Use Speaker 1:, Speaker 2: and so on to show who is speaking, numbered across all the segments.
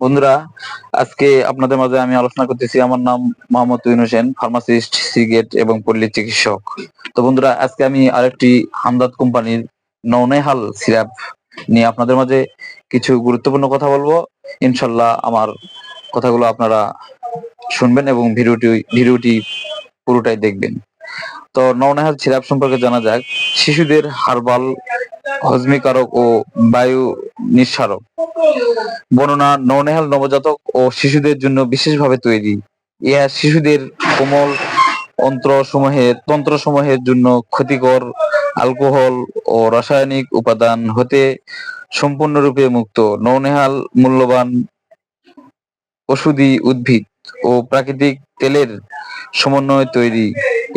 Speaker 1: বন্ধুরা আমি আলোচনা করতেছি, আমার নাম সিগেট এবং চিকিৎসক। তো বন্ধুরা, আজকে আমি আরেকটি হামদাদ কোম্পানির নওনেহাল সিরাপ নিয়ে আপনাদের মাঝে কিছু গুরুত্বপূর্ণ কথা বলব। ইনশাল্লাহ আমার কথাগুলো আপনারা শুনবেন এবং ভিডিওটি ভিডিওটি পুরোটাই দেখবেন। তো নওনেহাল সিরাপ সম্পর্কে জানা যাক, শিশুদের হার্বাল, হজমিকারক ও বায়ু নিঃসারক। বর্ণনা, নওনেহাল নবজাতক ও শিশুদের জন্য বিশেষভাবে তৈরি। ইহা শিশুদের কোমল অন্ত্র সমূহের তন্ত্র সমূহের জন্য ক্ষতিকর অ্যালকোহল ও রাসায়নিক উপাদান হতে সম্পূর্ণরূপে মুক্ত। নৌনেহাল মূল্যবান ওষুধি উদ্ভিদ ও প্রাকৃতিক তেলের সমন্বয়ে তৈরি।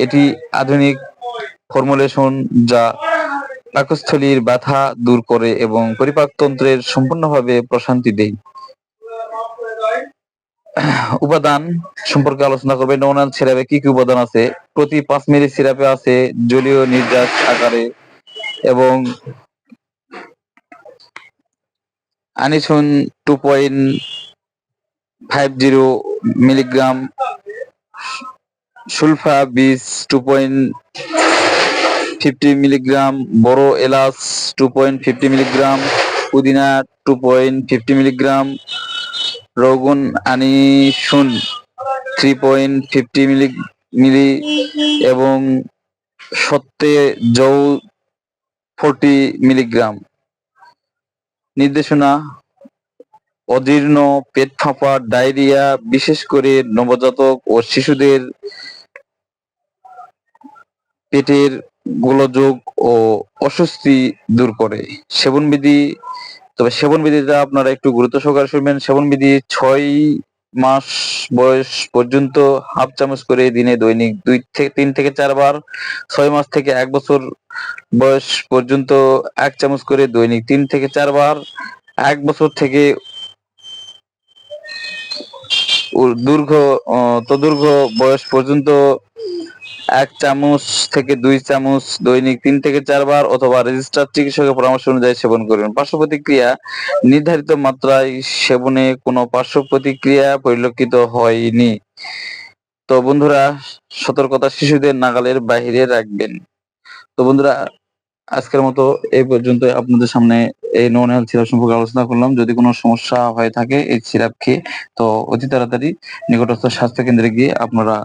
Speaker 1: এটি আধুনিক ফর্মুলেশন যা পাকস্থলীর ব্যথা দূর করে এবং পরিপাকতন্ত্রের সম্পূর্ণভাবে প্রশান্তি দেয়। উপাদান সম্পর্কে আলোচনা করবে। নৌনাল সিরাপে কি কি উপাদান আছে? প্রতি পাঁচ মিলি সিরাপে আছে জলীয় নির্যাস আকারে এবং আনিসুন two point five zero milligram সুলফা বিস টু পয়েন্ট ফিফটি মিলিগ্রাম বড় এলাচ টু পয়েন্ট ফিফটি মিলিগ্রাম পুদিনা টু পয়েন্ট ফিফটি মিলিগ্রাম রগুন আনি আনিসুন three point fifty milli milli এবং সত্যে জৌ ফোরটি মিলিগ্রাম নির্দেশনা অজীর্ণ পেট ফাঁপা, ডায়রিয়া, বিশেষ করে নবজাতক ও শিশুদের পেটের গোলযোগ ও অস্বস্তি দূর করে। সেবনবিধি তবে সেবনবিধিটা আপনারা একটু গুরুত্ব সহকারে শুনবেন। সেবনবিধি ছয় মাস বয়স পর্যন্ত হাফ চামচ করে দিনে দৈনিক দুই থেকে, তিন থেকে চারবার, ছয় মাস থেকে এক বছর বয়স পর্যন্ত এক চামচ করে দৈনিক তিন থেকে চারবার, এক বছর থেকে দীর্ঘ তদীর্ঘ বয়স পর্যন্ত এক চামচ থেকে দুই চামচ দৈনিক তিন থেকে চারবার অথবা রেজিস্টার চিকিৎসকের পরামর্শ অনুযায়ী সেবন করবেন পার্শ্ব প্রতিক্রিয়া নির্ধারিত মাত্রায় সেবনে কোনো পার্শ্ব প্রতিক্রিয়া পরিলক্ষিত হয়নি। তো বন্ধুরা, সতর্কতা শিশুদের নাগালের বাইরে রাখবেন। তো বন্ধুরা, আজকের মতো এই পর্যন্ত আপনাদের সামনে এই নন হেলথ সিরাপ সম্পর্কে আলোচনা করলাম। যদি কোনো সমস্যা হয়ে থাকে এই সিরাপ খেয়ে, তো অতি তাড়াতাড়ি নিকটস্থ স্বাস্থ্য কেন্দ্রে গিয়ে আপনারা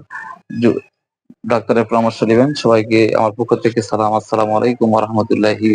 Speaker 1: ডাক্তারের পরামর্শ নেবেন। সবাইকে আমার পক্ষ থেকে সালাম। আসসালামু আলাইকুম রহমতুল্লাহি